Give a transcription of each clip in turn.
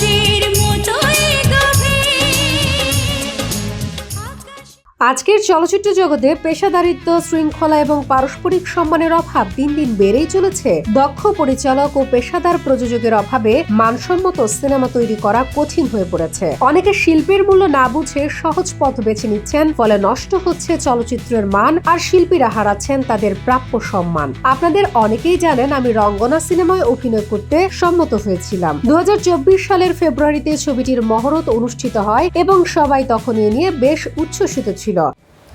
रे আজকের চলচ্চিত্র জগতে পেশাদারিত্ব, শৃঙ্খলা এবং পারস্পরিক সম্মানের অভাব দিন দিন বেড়েই চলেছে। দক্ষ পরিচালক ও পেশাদার প্রযোজকের অভাবে মানসম্মত সিনেমা তৈরি করা কঠিন হয়ে পড়েছে। অনেকে শিল্পের মূল্য না বুঝে সহজ পথ বেছে নিচ্ছেন, ফলে নষ্ট হচ্ছে চলচ্চিত্রের মান আর শিল্পীরা হারাচ্ছেন তাদের প্রাপ্য সম্মান। আপনাদের অনেকেই জানেন, আমি রঙ্গনা সিনেমায় অভিনয় করতে সম্মত হয়েছিলাম। দু হাজার চব্বিশ সালের ফেব্রুয়ারিতে ছবিটির মহরত অনুষ্ঠিত হয় এবং সবাই তখন এ নিয়ে বেশ উচ্ছ্বসিত ছিল। ছিল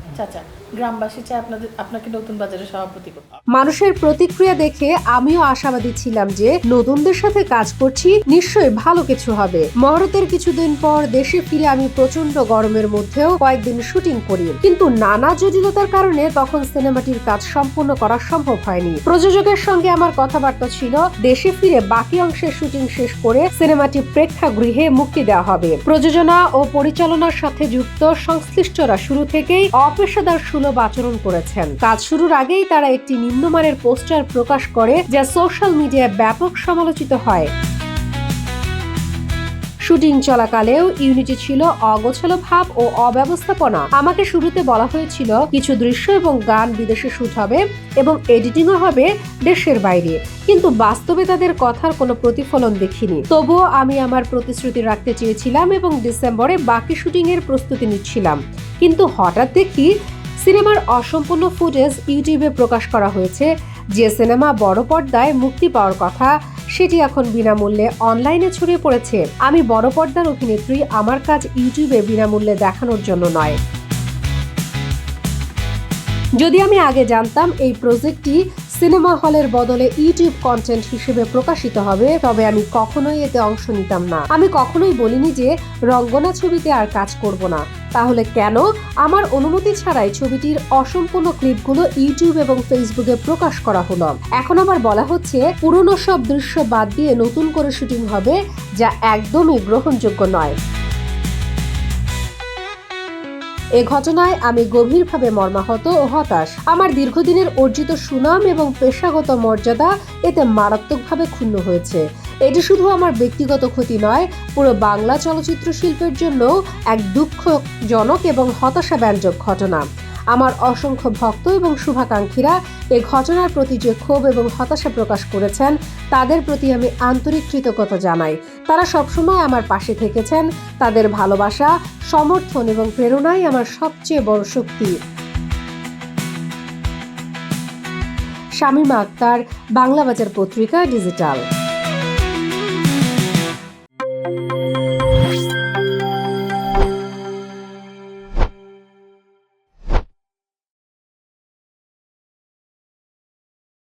আচ্ছা আচ্ছা গ্রামবাসী চায় আপনাদের আপনাকে নতুন বাজারের সভাপতি করতে। মানুষের প্রতিক্রিয়া দেখে আমিও আশাবাদী ছিলাম যে নতুনদের সাথে কাজ করছি, নিশ্চয়ই ভালো কিছু হবে। মহরতের কিছুদিন পর দেশে ফিরে আমি প্রচণ্ড গরমের মধ্যেও কয়েকদিন শুটিং করি। কিন্তু নানা জটিলতার কারণে তখন সিনেমাটির কাজ সম্পূর্ণ করা সম্ভব হয়নি। প্রযোজকের সঙ্গে আমার কথাবার্তা ছিল, দেশে ফিরে বাকি অংশের শুটিং শেষ করে সিনেমাটি প্রেক্ষাগৃহে মুক্তি দেওয়া হবে। প্রযোজনা ও পরিচালনার সাথে যুক্ত সংশ্লিষ্টরা শুরু থেকেই অপেশাদার সুলভ আচরণ করেছেন। কাজ শুরুর আগেই তারা একটি নিম্নমানের পোস্টার প্রকাশ করে যা সোশ্যাল মিডিয়ায় ব্যাপক সমালোচিত হয়। শুটিং চলাকালেও ইউনিটি ছিল অগোছালো ভাব ও অব্যবস্থাপনা। আমাকে শুরুতে বলা হয়েছিল, কিছু দৃশ্য এবং গান বিদেশে শুট হবে এবং এডিটিংও হবে দেশের বাইরে। কিন্তু বাস্তবে তাদের কথার কোনো প্রতিফলন দেখিনি। তবুও আমি আমার প্রতিশ্রুতি রাখতে চেয়েছিলাম এবং ডিসেম্বরে বাকি শুটিং এর প্রস্তুতি নিচ্ছিলাম। কিন্তু হঠাৎ দেখি সিনেমার অসম্পূর্ণ ফুটেজ ইউটিউবে প্রকাশ করা হয়েছে। যে সিনেমা বড় পর্দায় মুক্তি পাওয়ার কথা, সেটি এখন বিনামূল্যে অনলাইনে ছড়িয়ে পড়েছে। আমি বড় পর্দার অভিনেত্রী, আমার কাজ ইউটিউবে বিনামূল্যে দেখানোর জন্য নয়। যদি আমি আগে জানতাম, এই প্রজেক্টটি সিনেমা হলের বদলে ইউটিউব কন্টেন্ট হিসেবে প্রকাশিত হবে, তবে আমি কখনোই এতে অংশ নিতাম না। আমি কখনোই বলিনি যে রঙ্গনা ছবিতে আর কাজ করব না। তাহলে কেন? আমার অনুমতি ছাড়াই ছবিটির অসম্পূর্ণ ক্লিপগুলো ইউটিউব এবং ফেসবুকে প্রকাশ করা হলো। এখন আবার বলা হচ্ছে, পুরনো সব দৃশ্য বাদ দিয়ে নতুন করে শুটিং হবে, যা একদমই গ্রহণযোগ্য নয়। এ ঘটনায় আমি গভীরভাবে মর্মাহত ও হতাশ। আমার দীর্ঘদিনের অর্জিত সুনাম এবং পেশাগত মর্যাদা এতে মারাত্মকভাবে ক্ষুণ্ণ হয়েছে। এটি শুধু আমার ব্যক্তিগত ক্ষতি নয়, পুরো বাংলা চলচ্চিত্র শিল্পের জন্য এক দুঃখজনক এবং হতাশাব্যঞ্জক ঘটনা। আমার অসংখ্য ভক্ত এবং শুভাকাঙ্ক্ষীরা এ ঘটনার প্রতি যে ক্ষোভ এবং হতাশা প্রকাশ করেছেন, তাদের প্রতি আমি আন্তরিক কৃতজ্ঞতা জানাই। তারা সবসময় আমার পাশে থেকেছেন। তাদের ভালোবাসা, সমর্থন এবং প্রেরণাই আমার সবচেয়ে বড় শক্তি। শামীমা আক্তার বাংলা বাজার পত্রিকা ডিজিটাল।